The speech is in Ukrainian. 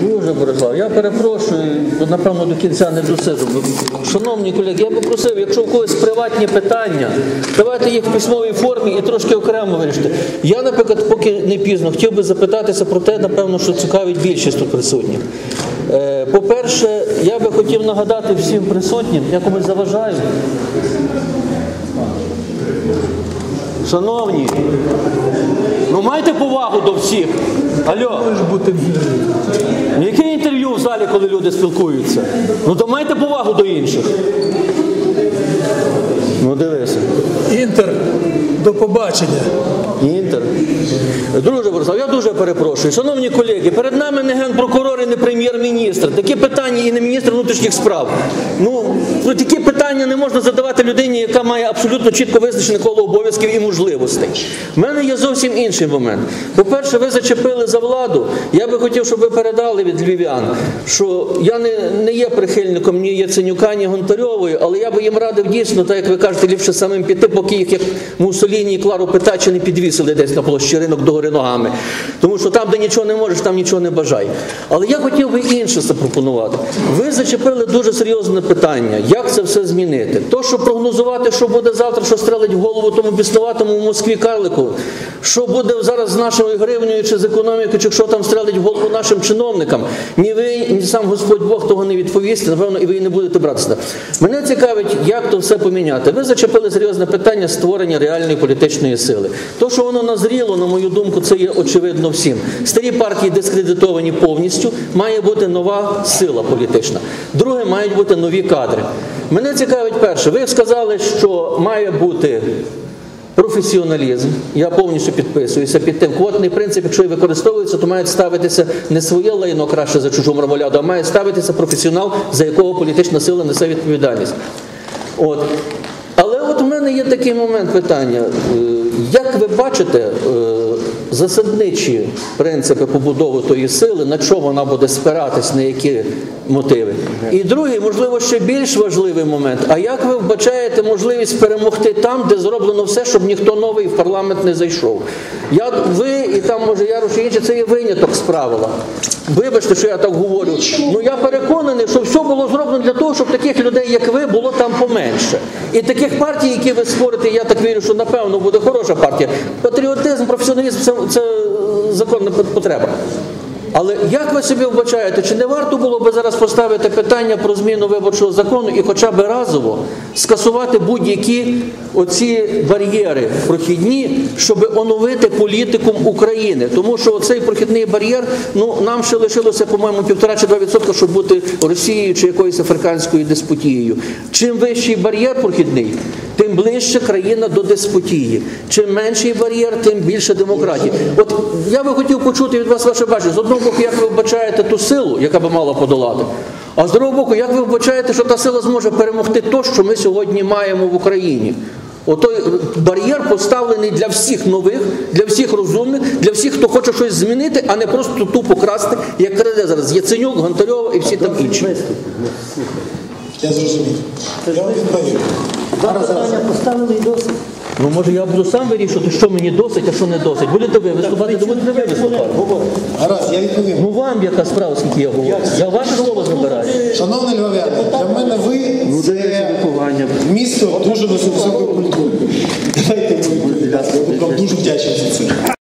Дуже Борислав, я перепрошую, напевно до кінця не досижу. Шановні колеги, я би просив, якщо у когось приватні питання, давайте їх в письмовій формі і трошки окремо вирішити. Я, наприклад, поки не пізно, хотів би запитатися про те, напевно, що цікавить більшість присутніх. Е, По-перше, я би хотів нагадати всім присутнім, я комусь заважаю. Шановні, ну майте повагу до всіх. Алло. Яке інтерв'ю в залі, коли люди спілкуються? Ну то майте повагу до інших. Ну дивися. Інтер, до побачення. Інтер. Друже дуже перепрошую. Шановні колеги, перед нами не генпрокурор і не прем'єр-міністр. Такі питання і не міністр внутрішніх справ. Ну, ну, такі питання не можна задавати людині, яка має абсолютно чітко визначене коло обов'язків і можливостей. У мене є зовсім інший момент. По-перше, ви зачепили за владу. Я би хотів, щоб ви передали від львів'ян, що я не, не є прихильником ні Яценюка, ні Гонтарьової, але я би їм радив дійсно, так як ви кажете, ліпше самим піти, поки їх як Муссоліні і Клару Питачі не підвісили десь на площі ринок догори ногами. Тому що там, де нічого не можеш, там нічого не бажай. Але я хотів би інше запропонувати. Ви зачепили дуже серйозне питання, як це все змінити. То, що прогнозувати, що буде завтра, що стрелить в голову тому біснуватому в Москві карлику, що буде зараз з нашою гривнею чи з економікою, чи що там стрелить в голову нашим чиновникам, ні ви, ні сам Господь Бог того не відповісти, напевно, і ви не будете братися. Мене цікавить, як то все поміняти. Ви зачепили серйозне питання створення реальної політичної сили. То, що воно назріло, на мою думку, це є очевидно всім. Старі партії дискредитовані повністю, має бути нова сила політична. Друге, мають бути нові кадри. Мене цікавить перше. Ви сказали, що має бути професіоналізм. Я повністю підписуюся під тим. Квотний принцип, якщо і використовується, то має ставитися не своє лайно краще за чужу мармоляду, а має ставитися професіонал, за якого політична сила несе відповідальність. От. Але от у мене є такий момент питання. Е, Як ви бачите е, засадничі принципи побудови тої сили, на що вона буде спиратись, на які мотиви? І другий, можливо, ще більш важливий момент. А як ви вбачаєте можливість перемогти там, де зроблено все, щоб ніхто новий в парламент не зайшов? Я, ви і там, може, Ярош і інші, це є виняток з правила. Вибачте, що я так говорю. Ну я переконаний, що все було зроблено для того, щоб таких людей, як ви, було там поменше. І таких партій, які ви створите, я так вірю, що напевно буде хороша партія. Патріотизм, професіоналізм це, це законна потреба. Але як ви собі вбачаєте, чи не варто було би зараз поставити питання про зміну виборчого закону і хоча б разово скасувати будь-які оці бар'єри прохідні, щоб оновити політикум України? Тому що цей прохідний бар'єр, ну нам ще лишилося, по-моєму, півтора чи два відсотка, щоб бути Росією чи якоюсь африканською деспотією. Чим вищий бар'єр прохідний, тим ближче країна до деспотії. Чим менший бар'єр, тим більше демократії. От я би хотів почути від вас ваше бачення. З одного боку, як ви вбачаєте ту силу, яка би мала подолати. А з другого боку, як ви вбачаєте, що та сила зможе перемогти то, що ми сьогодні маємо в Україні? Отой бар'єр поставлений для всіх нових, для всіх розумних, для всіх, хто хоче щось змінити, а не просто тупо красти, як краде зараз Яценюк, Гонтарьова і всі там інші. Я зрозумів. Я відповів. Зараз, зараз. поставили і досить. Ну може я буду сам вирішувати, що мені досить, а що не досить. Будете ви виступати, то будете ви виступати. Гаразд, я відповім. Ну вам яка справа, скільки я говорю. Я ваше слово забираю. Шановний львов'яни, для мене ви це місто дуже високої культури.